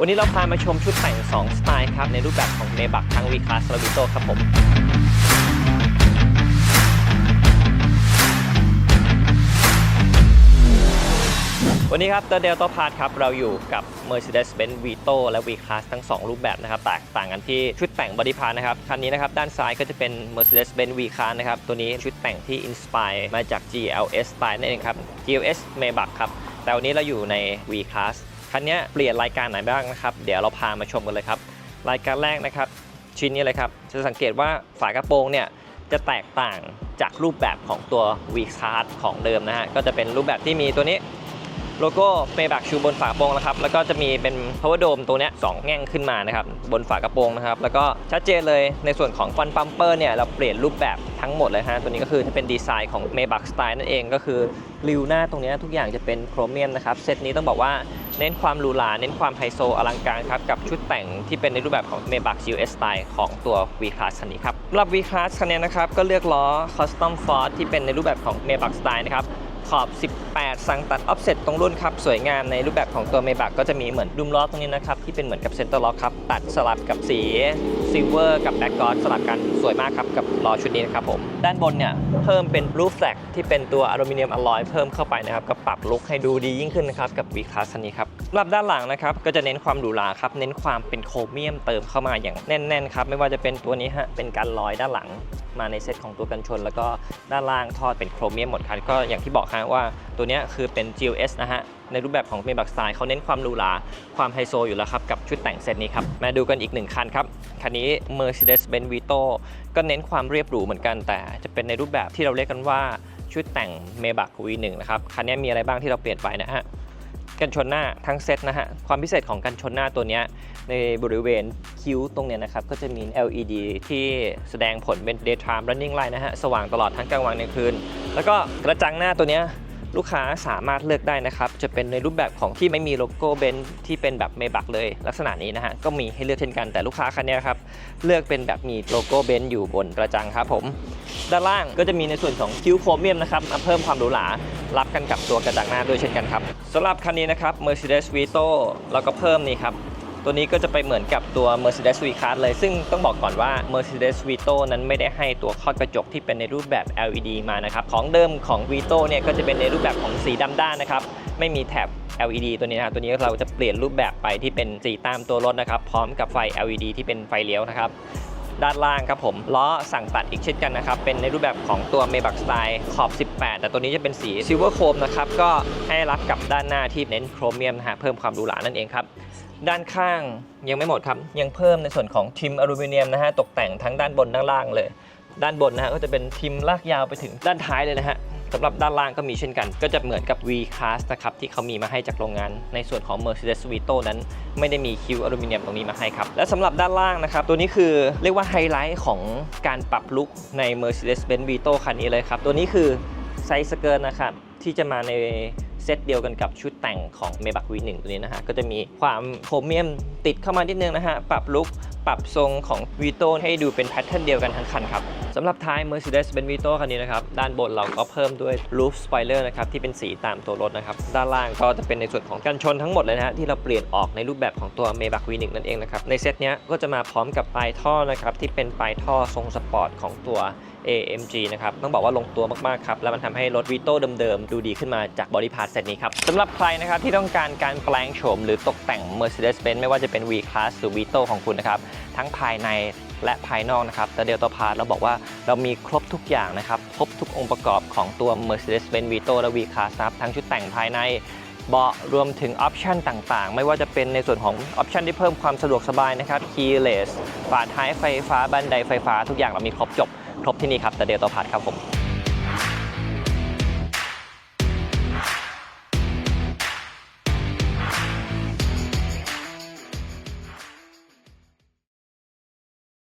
วันนี้เราพามาชมชุดแต่ง 2 สไตล์ครับ ในรูปแบบของเมบักทั้ง V Class และ Vito ครับผม วันนี้ครับ The Delta Part ครับ เราอยู่กับ Mercedes-Benz Vito และ V Class ทั้ง 2 รูปแบบนะครับ แตกต่างกันที่ชุดแต่ง Body Part นะครับ คันนี้นะครับ ด้านซ้ายก็จะเป็น Mercedes-Benz V Class นะครับ ตัวนี้ชุดแต่งที่ Inspire มาจาก GLS Style นั่นเองครับ GLS Maybach ครับ แต่วันนี้เราอยู่ใน V Class คันนี้เปลี่ยนรายการไหนบ้างนะครับ เดี๋ยวเราพามาชมกันเลยครับ รายการแรกนะครับ ชิ้นนี้เลยครับ จะสังเกตว่าฝากระโปรงเนี่ยจะแตกต่างจากรูปแบบของตัว V Class ของเดิมนะฮะ ก็จะเป็นรูปแบบที่มีตัวนี้โลโก้เมบักชูบนฝากระโปรงนะครับ แล้วก็จะมีเป็น power dome ตัวเนี้ยสองแง่งขึ้นมานะครับบนฝากระโปรงนะครับ แล้วก็ชัดเจนเลยในส่วนของฟันปัมเปอร์เนี่ยเราเปลี่ยนรูปแบบทั้งหมดเลยฮะ ตัวนี้ก็คือจะเป็นดีไซน์ของ Maybach Style นั่นเองก็คือริวหน้าตรงเนี้ยทุกอย่างจะเป็นโครเมียมนะครับ เซตนี้ต้องบอกว่า เน้นความหรูหราเน้นความไฮโซอลังการครับ กับชุดแต่งที่เป็นในรูปแบบของ Maybach GS Style ของตัว V Class คันนี้ครับสำหรับ V Class คันนี้นะครับ ก็เลือกล้อ Custom Ford ที่เป็นในรูปแบบของ Maybach Style นะครับขอบ 18 สั่งตัดออฟเซ็ตรงรุ่นครับ สวยงามในรูปแบบของตัวเมบักก็จะมีเหมือนดุมล้อตรงนี้นะครับ ที่เป็นเหมือนกับเซนเตอร์ล็อกครับ ตัดสลับกับสี ซิลเวอร์กับแบ็กกอ d สลับกันสวยมากครับ กับล้อชุดนี้นะครับผม ด้านบนเนี่ย เพิ่มเป็นรูฟแฟลกที่เป็นตัวอลูมิเนียมอลลอยเพิ่มเข้าไปนะครับก็ปรับลุคให้ดูดียิ่งขึ้นนะครับกับวีคลาสคันนี้ครับำหรับด้านหลังนะครับก็จะเน้นความหรูหราครับเน้นความเป็นโครเมียมเติมเข้ามาอย่างแน่นๆครับไม่ว่าจะเป็นตัวนี้ฮะเป็นการลอยด้านหลังมาในเซตของตัวกันชน แล้วก็ด้านล่างทอดเป็นโครเมียมหมดคันก็อย่างที่บอกฮะว่าตัวนี้คือเป็น GLS นะฮะในรูปแบบของ m a y b a c h Style เขาเน้นความหรูหราความไฮโซอยู่แล้วครับกับชุดแต่งเซตนี้ครับมาดูกันอีกหนึ่งคันครับคันนี้ Mercedes-Benz Vito ก็เน้นความเรียบหรูเหมือนกัน แต่จะเป็นในรูปแบบที่เราเรียกกันว่าชุดแต่ง Maybach V1 นะครับคันนี้มีอะไรบ้างที่เราเปลี่ยนไปนะฮะ กันชนหน้าทั้งเซตนะฮะ ความพิเศษของกันชนหน้าตัวนี้ในบริเวณคิ้วตรงเนี้ยนะครับ ก็จะมี LED ที่แสดงผลเป็น daytime running light นะฮะ สว่างตลอดทั้งกลางวันกลางคืน แล้วก็กระจังหน้าตัวเนี้ย ลูกค้าสามารถเลือกได้นะครับ จะเป็นในรูปแบบของที่ไม่มีโลโก้เบนซ์ที่เป็นแบบเมบักเลย ลักษณะนี้นะฮะก็มีให้เลือกเช่นกันแต่ลูกค้าคันนี้ครับเลือกเป็นแบบมีโลโก้เบนซ์อยู่บนกระจังครับผม ด้านล่างก็จะมีในส่วนของคิ้วโครเมียมนะครับมาเพิ่มความหรูหรารับกันกับตัวกระจังหน้าด้วยเช่นกันครับสำหรับคันนี้นะครับ Mercedes Vito เราก็เพิ่มนี่ครับ ตัวนี้ก็จะไปเหมือนกับตัว Mercedes V Class เลย ซึ่งต้องบอกก่อนว่า Mercedes Vito นั้นไม่ได้ให้ตัวครอกระจกที่เป็นในรูปแบบ LED มานะครับของเดิมของ Vito เนี่ยก็จะเป็นในรูปแบบของสีดำด้านนะครับไม่มีแถบ LED ตัวนี้นะครับตัวนี้เราจะเปลี่ยนรูปแบบไปที่เป็นสีตามตัวรถนะครับ พร้อมกับไฟ LED ที่เป็นไฟเลี้ยวนะครับ ด้านล่างครับผมล้อสั่งตัดอีกเช่นกันนะครับ เป็นในรูปแบบของตัวเมบักสไตล์ขอบ 18 แต่ตัวนี้จะเป็นสีซิลเวอร์โครมนะครับ ก็ให้รับกับด้านหน้าที่เน้นโครเมียมนะฮะเพิ่มความหรูหรานั่นเองครับด้านข้างยังไม่หมดครับ ยังเพิ่มในส่วนของทิมอลูมิเนียมนะฮะตกแต่งทั้งด้านบนด้านล่างเลย ด้านบนนะฮะก็จะเป็นทิมลากยาวไปถึงด้านท้ายเลยนะฮะ สำหรับด้านล่างก็มีเช่นกัน ก็จะเหมือนกับ V Class นะครับที่เขามีมาให้จากโรงงาน ในส่วนของ Mercedes Vito นั้น ไม่ได้มีคิวอลูมิเนียมตรงนี้มาให้ครับ และสำหรับด้านล่างนะครับ ตัวนี้คือเรียกว่าไฮไลท์ของการปรับลุคใน Mercedes-Benz Vito คันนี้เลยครับ ตัวนี้คือไซส์สเกิร์ตนะครับที่จะมาในเซตเดียวกันกับชุดแต่งของ Maybach V1 ตัวนี้นะฮะ ก็จะมีความโครเมียมติดเข้ามานิดนึงนะฮะ ปรับลุคปรับทรงของ Vito ให้ดูเป็นแพทเทิร์นเดียวกันทั้งคันครับ สำหรับท้าย Mercedes-Benz Vito คันนี้นะครับ ด้านบนเราก็เพิ่มด้วย roof spoiler นะครับ ที่เป็นสีตามตัวรถนะครับ ด้านล่างก็จะเป็นในส่วนของกันชนทั้งหมดเลยนะฮะที่เราเปลี่ยนออกในรูปแบบของตัว Maybach V1 นั่นเองนะครับ ในเซตเนี้ยก็จะมาพร้อมกับปลายท่อนะครับที่เป็นปลายท่อทรงสปอร์ตของตัว AMG นะครับ ต้องบอกว่าลงตัวมาก ๆ ครับ แล้วมันทำให้รถ Vito เดิม ๆ ดูดีขึ้นมาจากบอดี้พาร์ทเซตนี้ครับสำหรับใครนะครับ ที่ต้องการการแปลงโฉมหรือตกแต่ง Mercedes-Benz ไม่ว่าจะเป็น V Class หรือ Vito ของคุณนะครับ ทั้งภายในและภายนอกนะครับ แต่เดลต้าพาร์ทเราบอกว่าเรามีครบทุกอย่างนะครับ ครบทุกองค์ประกอบของตัว Mercedes-Benz Vito และ V Class ครับทั้งชุดแต่งภายในเบาะรวมถึงออปชันต่างๆ ไม่ว่าจะเป็นในส่วนของออปชันที่เพิ่มความสะดวกสบายนะครับ keyless ฝาท้ายไฟฟ้าบันไดไฟฟ้า ทุกอย่างเรามีครบจบ ครบที่นี่ครับแต่เดลต้าพาร์ทครับผม